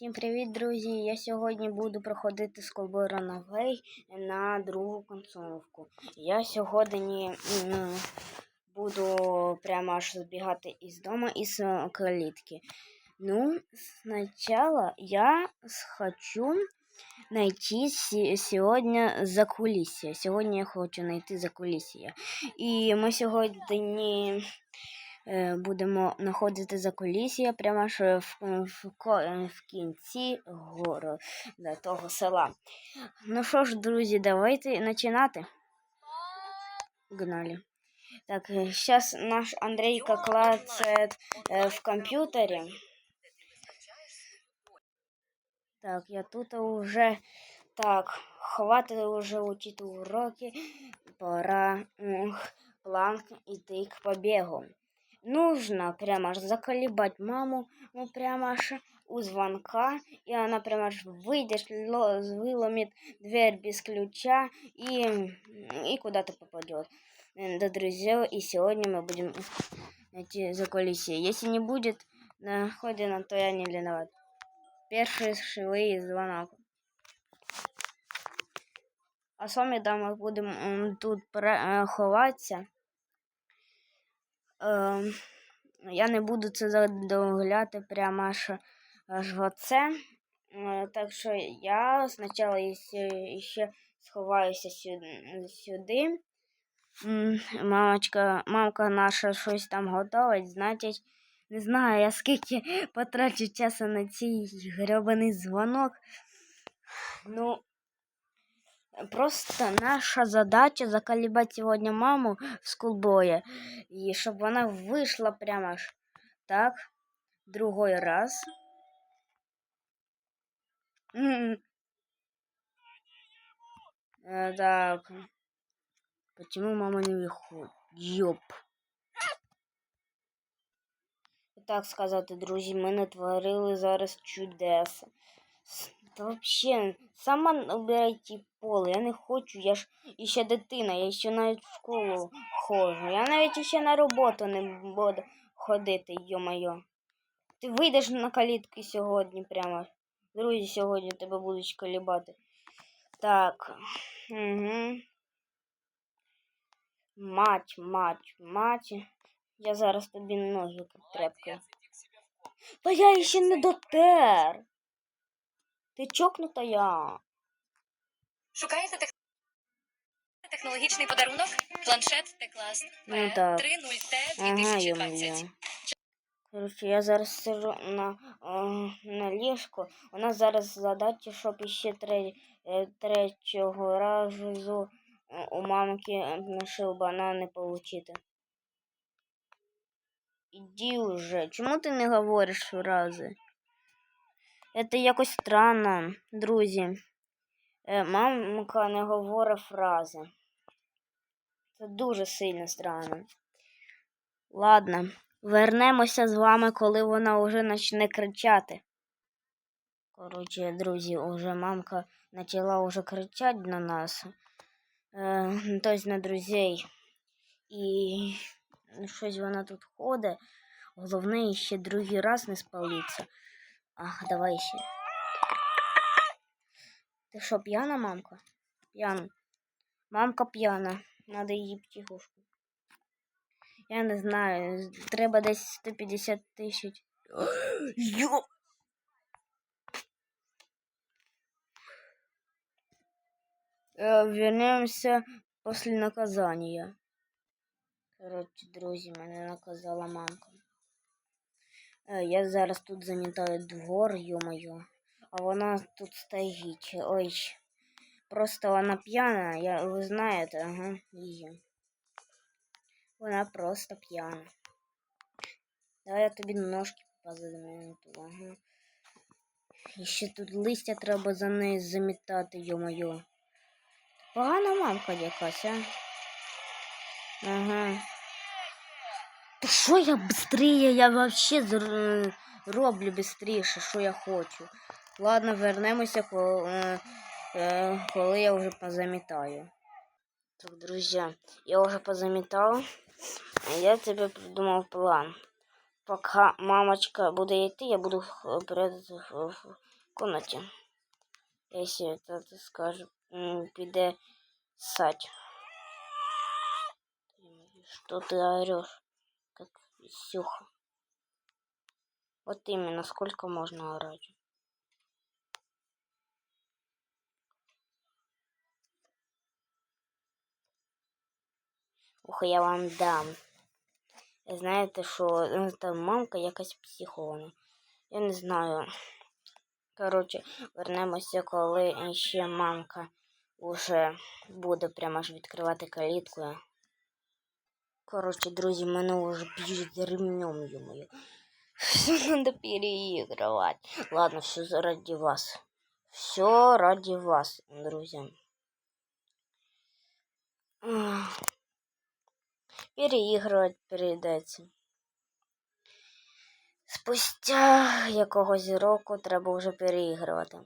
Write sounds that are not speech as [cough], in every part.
Всім привіт, друзі! Я сьогодні буду проходити з Новей на другу концовку. Я сьогодні буду прямо аж збігати із дому із калітки. Ну, спочатку я хочу найти сі- сьогодні закулісся. Сьогодні я хочу знайти закулісся. І ми сьогодні будемо знаходити закулісся прямо ж в, в, в кінці гору до того села. Ну що ж, друзі, давайте починати. Гнали. Так, зараз наш Андрейка клацает э, в компьютере. Так, я тут уже... Так, хватит уже учить уроки. Пора ух, план идти к побегу. Нужно прямо аж заколебать маму, ну прямо аж у звонка, и она прямо аж выйдет, ло- выломит дверь без ключа и, и куда-то попадет э, до друзей. И сегодня мы будем найти за Если не будет находено, то я не виноват. Перший швий звонок. А самі там ми будемо м, тут пре- е. Я не буду це задоволяти прямо аж, аж оце. Е, Так що я спочатку ще, сховаюся сюди. Мамочка, мамка наша щось там готовить, значить, не знаю, я скільки [laughs] потрачу часу на цей гребаний дзвонок. Ну, просто наша задача заколебать сьогодні маму в скулбоє, і щоб вона вийшла прямо ж так, другой раз. М. Э, Так. Почему мама не выходит? Ёп. Так сказати, друзі, ми натворили зараз чудеса. С- Та вообще, сама обирайте поле. Я не хочу, я ж іще дитина, я ще навіть в школу ходжу. Я навіть іще на роботу не буду ходити, йо-моє. Ти вийдеш на калітки сьогодні прямо. Друзі сьогодні тебе будуть колібати. Так. Угу. Мать, мать, мать. Я зараз тобі ноги потрепкаю. Та я ще не дотер. Ти чокнута я. Шукаєте тех... технологічний подарунок? Планшет Текласт Ну так. P30T 2020. йо-моє. Коротше, я зараз сижу на, о, на ліжку. У нас зараз задача, щоб іще е, третього разу е, у мамки нашив банани получити. Іди уже. Чому ти не говориш фрази? Це якось странно, друзі. Е, Мамка не говорить фрази. Це дуже сильно странно. Ладно, вернемося з вами, коли вона вже почне кричати. Коротше, друзі, уже мамка почала вже кричати на нас, е, тобто на друзей. І щось вона тут ходить. Головне, ще другий раз не спалиться. Ах, давай ще. Ти що, п'яна, мамка? П'яна. Мамка п'яна. Надо її психушку. Я не знаю. Треба десь 150 тисяч. [gasps] Йо! Е, Вернемося після наказання. Коротше, друзі, мене наказала мамка. Е, Я зараз тут замітаю двор, ё-моё А вона тут стоїть. Ой. Просто вона п'яна, я, ви знаєте, ага, її. Вона просто п'яна. Давай я тобі ножки позаміту, ага. І ще тут листя треба за нею замітати, ё-моё. Погана мамка якась, а? Ага. Та що я быстрее, я вообще зр- роблю быстріше, що я хочу. Ладно, вернемося, коли, е, коли я вже позамітаю. Так, друзі, я вже позамітав. Я тебе придумав план. поки мамочка буде йти, я буду е, прятати в, комнаті. Якщо скаже, м, піде ссать. Что ты орешь, как Сюха? Вот именно, сколько можно орать? Ух, я вам дам. Знаєте, що ну, там мамка якась психована. Я не знаю. Коротше, вернемося, коли ще мамка уже буде прямо ж відкривати калітку. Коротше, друзі, мене вже б'ють за ремнем, ё-моё. Все надо переигрывать. Ладно, все ради вас. Все ради вас, друзья. Переігрувати перейдеться. Спустя якогось року треба вже переігрувати.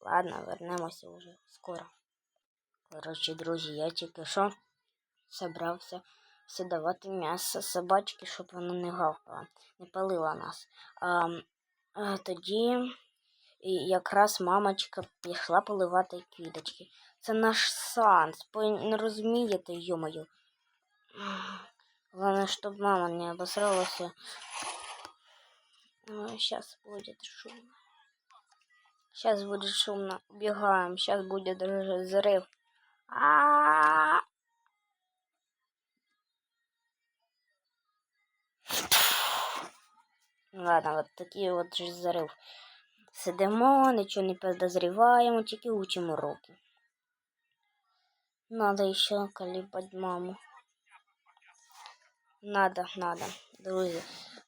Ладно, вернемося вже скоро. Коротше, друзі, я тільки що собрався давати м'ясо собачки, щоб вона не гавкала, не палила нас. А, а тоді якраз мамочка пішла поливати квіточки. Це наш санс. Не розумієте, йомою. Главное, чтобы мама не обосралась. Сейчас будет шумно. Сейчас будет шумно. Убегаем. Сейчас будет даже взрыв. А-а-а! Ладно, вот такий от же взрыв. Сидимо, нічого не підозріваємо, тільки учимо уроки. Надо ще колібать маму. Надо, надо, друзі.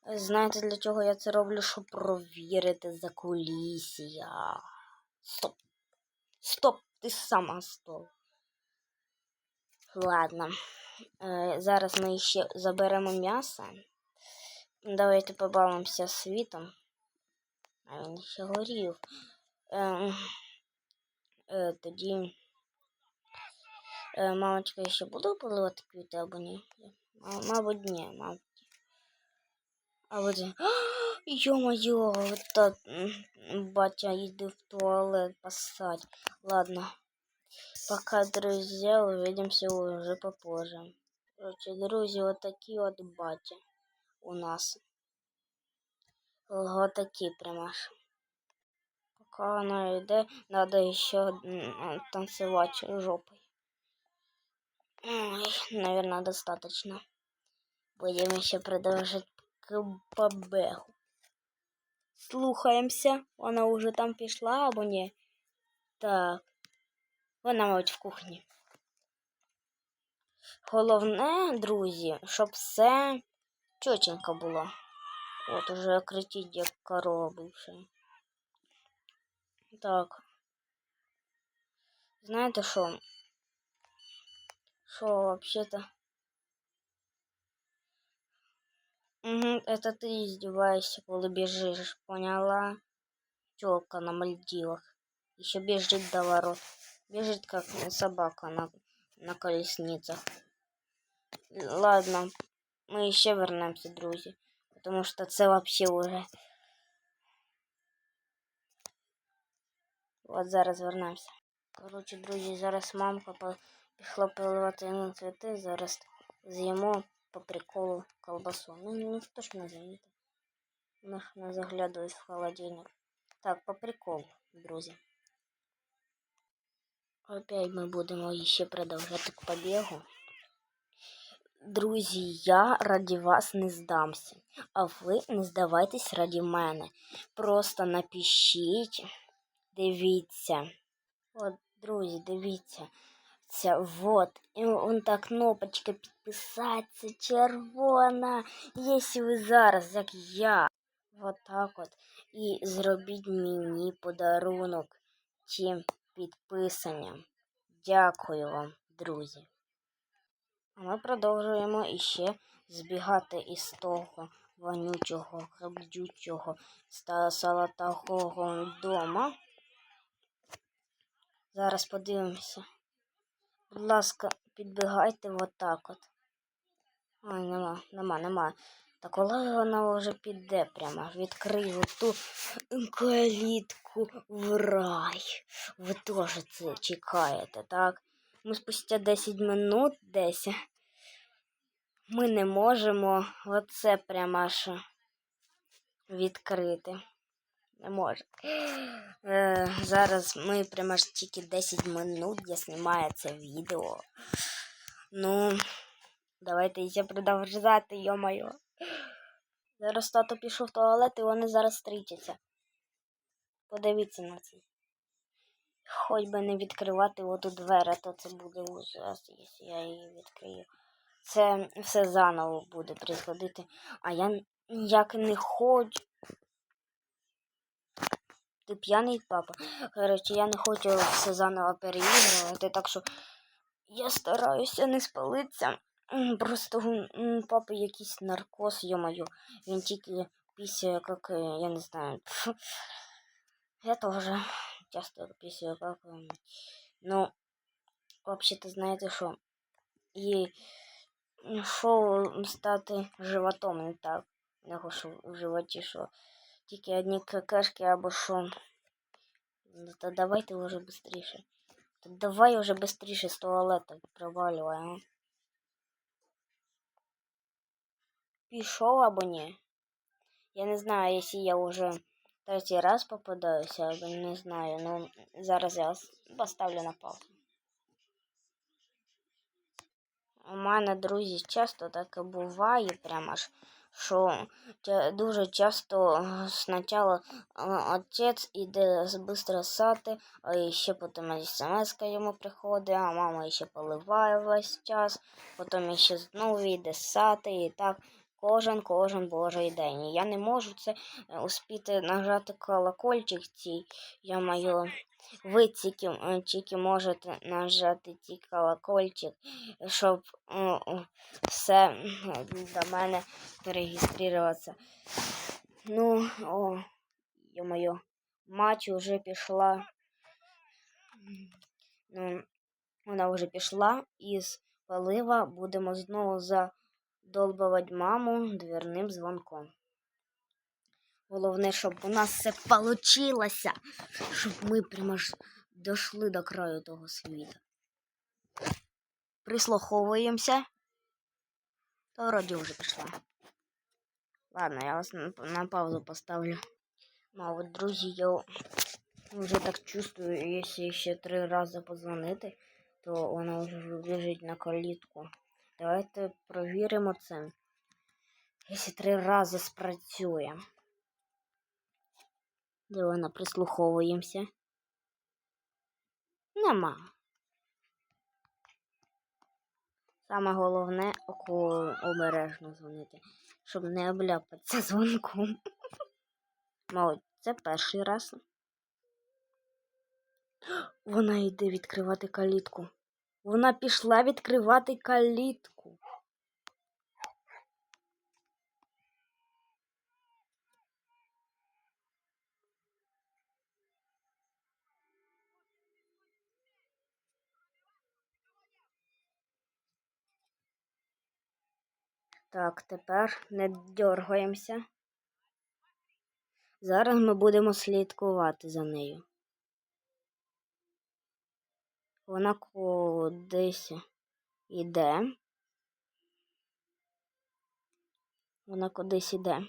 Знаєте, для чого я це роблю? Щоб провірити за кулісія. Стоп. Стоп, ти сама стоп. Ладно. Е, зараз ми ще заберемо м'ясо. Давайте побавимося світом. А він ще горів. Е, е, тоді. Е, мамочка ще буде поливати квіти або ні? Мабуть, ні, мабуть. Або ні. Ё-моё, вот так батя йде в туалет поссать. Ладно. Пока, друзья, увидимся уже попозже. Короче, друзья, вот такие вот батя у нас. Вот такие прям аж. Пока она йде, надо еще танцевать жопой. Ой, наверное, достаточно. Будем еще продолжать к побегу. Слухаємося. Вона вже там пішла або ні? Так. Вона, мабуть, в кухні. Головне, друзі, щоб все чотенько було. От уже кричить, як корова бивша. Так. Знаєте що? Що, вообще-то? Угу, это ты издеваешься, коли бежишь, поняла? Тёлка на Мальдивах. Еще бежит до ворот. Бежит, как собака на, на колесницах. Ладно, мы еще вернемся, друзья. Потому что це вообще уже... От зараз вернемося. Коротше, друзі, зараз мамка по- пішла поливати на цвіти, зараз з'їмо По приколу колбасу. Ну, ніхто ж не замітив. Ми ж не заглядують в холодильник. Так, по приколу, друзі. Опять ми будемо ще продовжати к побігу. Друзі, я раді вас не здамся, а ви не здавайтесь раді мене. Просто напишіть, дивіться. От, друзі, дивіться. Ця, вот. Вон та кнопочка підписатися червона. Якщо ви зараз, як я, вот так от. І зробіть мені подарунок чим підписанням. Дякую вам, друзі. А ми продовжуємо іще збігати із того вонючого, хабдючого ста салатахого дома. Зараз подивимося. Будь ласка, підбігайте отак от. Ой, нема, нема, нема. Та коли вона вже піде прямо, відкрию ту калітку в рай. Ви теж це чекаєте, так? Ми спустя 10 минут десь. Ми не можемо оце прямо аж відкрити. Не може. Е, зараз ми прямо ж тільки 10 минут, я знімаю це відео. Ну, давайте ще продовжувати, йо-моє. Зараз тато пішов в туалет і вони зараз стрічаться. Подивіться на це. Хоч би не відкривати оту двері, то це буде ужас, якщо я її відкрию. Це все заново буде приходити. А я ніяк не хочу. Ти п'яний папа. Коротше, я не хочу все заново переігрувати, так що я стараюся не спалитися. Просто у папи якийсь наркоз, йо-моє. Він тільки після, як, е, я не знаю. [laughs] Я теж часто після, е, Ну, взагалі-то знаєте що? І що стати животом не так. Не хочу в животі, що тільки одні какашки або що. Ну, Та давайте вже швидше. Та давай уже швидше з туалета провалювай, а. Пішов або ні? Я не знаю, якщо я вже третій раз попадаюся, або не знаю. Ну, зараз я с- поставлю на паузу. У мене, друзі, часто таке буває, прямо ж, Що дуже часто е, спочатку е, отець іде швидко сати, а ще потім смс йому приходить, а мама ще поливає весь час, потім ще знову йде сати, і так кожен, кожен божий день. Я не можу це е, успіти нажати колокольчик цей, я маю. Ви тільки, тільки можете нажати ці колокольчик, щоб все м, до мене перереєструватися. Ну, о, ё-моё, мать уже пішла. Ну, вона вже пішла із полива. Будемо знову задолбувати маму дверним дзвонком. Головне, щоб у нас все получилося, щоб ми прямо ж дійшли до краю того світу. Прислуховуємося. Та вроді вже пішла. Ладно, я вас на, на паузу поставлю. Ну, от, друзі, я вже так чувствую, якщо ще три рази позвонити, то вона вже вибіжить на калітку. Давайте провіримо це. Якщо три рази спрацює. Де вона прислуховуємося? Нема. Саме головне око обережно дзвонити, щоб не обляпатися дзвонком. [laughs] Мабуть, це перший раз. [gasps] Вона йде відкривати калітку. Вона пішла відкривати калітку. Так, тепер не дергаємося. Зараз ми будемо слідкувати за нею. Вона кудись іде. Вона кудись іде.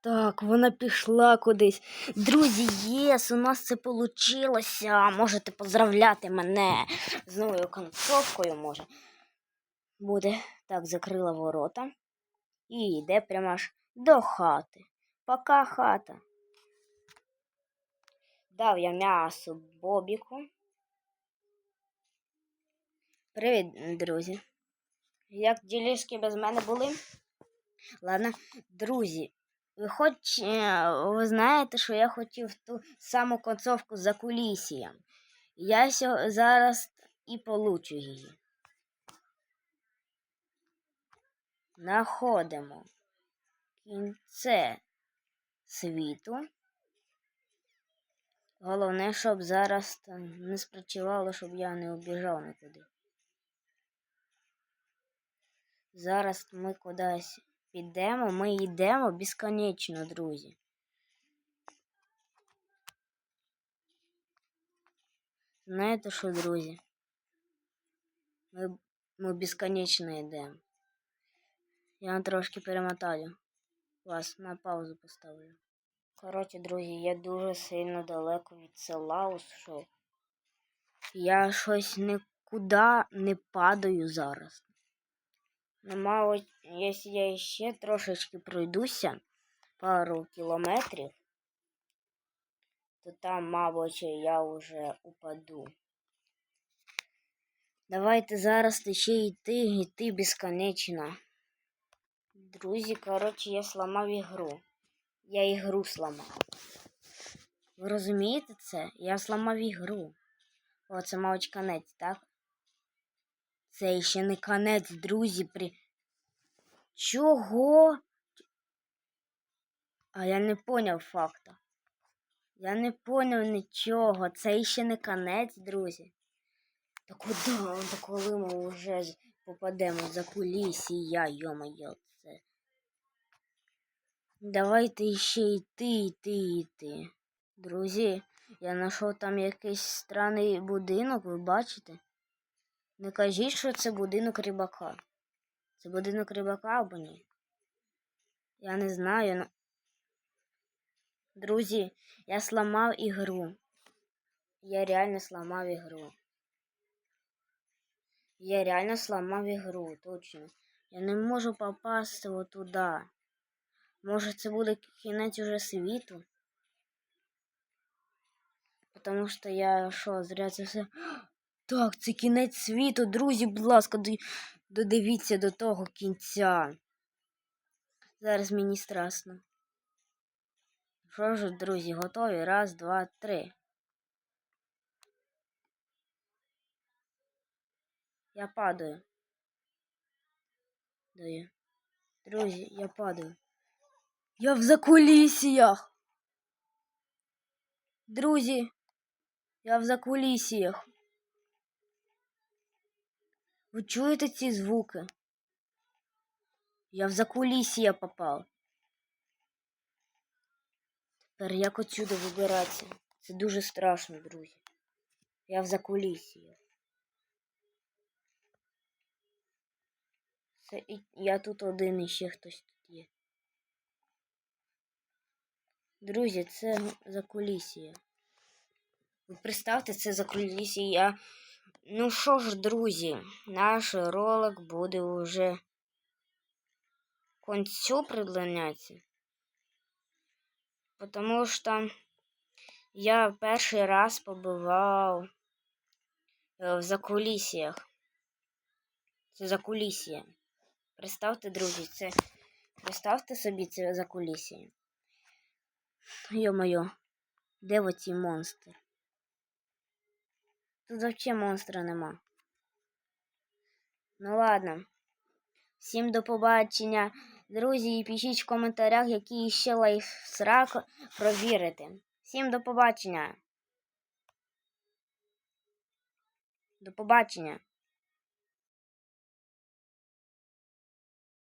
Так, вона пішла кудись. Друзі, єс, у нас це вийшло. Можете поздравляти мене з новою концовкою, може. Буде. Так, закрила ворота. І йде прямо аж до хати. Пока хата. Дав я м'ясо Бобіку. Привіт, друзі. Як ділішки без мене були? Ладно, друзі, ви хоч е, ви знаєте, що я хотів ту саму концовку за кулісієм. Я зараз і получу її. Находимо кінце світу. Головне, щоб зараз не спрацювало, щоб я не обіжав нікуди. Зараз ми кудись підемо, ми йдемо безконечно, друзі. Знаєте що, друзі? Ми, ми безконечно йдемо. Я трошки перемотаю. Вас на паузу поставлю. Коротше, друзі, я дуже сильно далеко від села ушов. Я щось нікуди не падаю зараз. Мабуть, якщо я ще трошечки пройдуся пару кілометрів, то там, мабуть, я вже упаду. Давайте зараз ще йти, йти безконечно. Друзі, коротше, я сломав ігру. Я ігру сломав. Ви розумієте це? Я сломав ігру. О, це, мабуть, конець, так? Це ще не конець, друзі. При... Чого? А я не поняв факта. Я не поняв нічого. Це ще не конець, друзі. Та куди? Та коли ми вже попадемо за кулісія, йо-моє, це. Давайте ще йти, йти, йти. Друзі, я знайшов там якийсь странний будинок, ви бачите? Не кажіть, що це будинок рибака. Це будинок рибака або ні? Я не знаю. Ну... Друзі, я сломав ігру. Я реально сломав ігру. Я реально сломав ігру, точно. Я не можу попасти отуда. Може, це буде кінець уже світу? Потому що я що, зря це все. [gasps] Так, це кінець світу, друзі, будь ласка, додивіться до того кінця. Зараз мені страшно. Що ж, друзі, готові? Раз, два, три. Я падаю. Даю. Друзі, я падаю. Я в закулісіях. Друзі, я в закулісіях. Ви чуєте ці звуки? Я в закулісья попав. Тепер як отсюди вибиратися? Це дуже страшно, друзі. Я в закулісьях. Це і я тут один і ще хтось тут є. Друзі, це закулісья. Ви представте, це закулісья. Ну що ж, друзі, наш ролик буде уже к концу приближатися. Потому що я перший раз побував е, в закулісьях. Це закулісья. Представте, друзі, це. Представте собі це закулісья. Йо-моє, де оці монстри? Тут взагалі монстра нема. Ну ладно. Всім до побачення. Друзі, і пишіть в коментарях, які ще лайфсрак провірити. Всім до побачення. До побачення.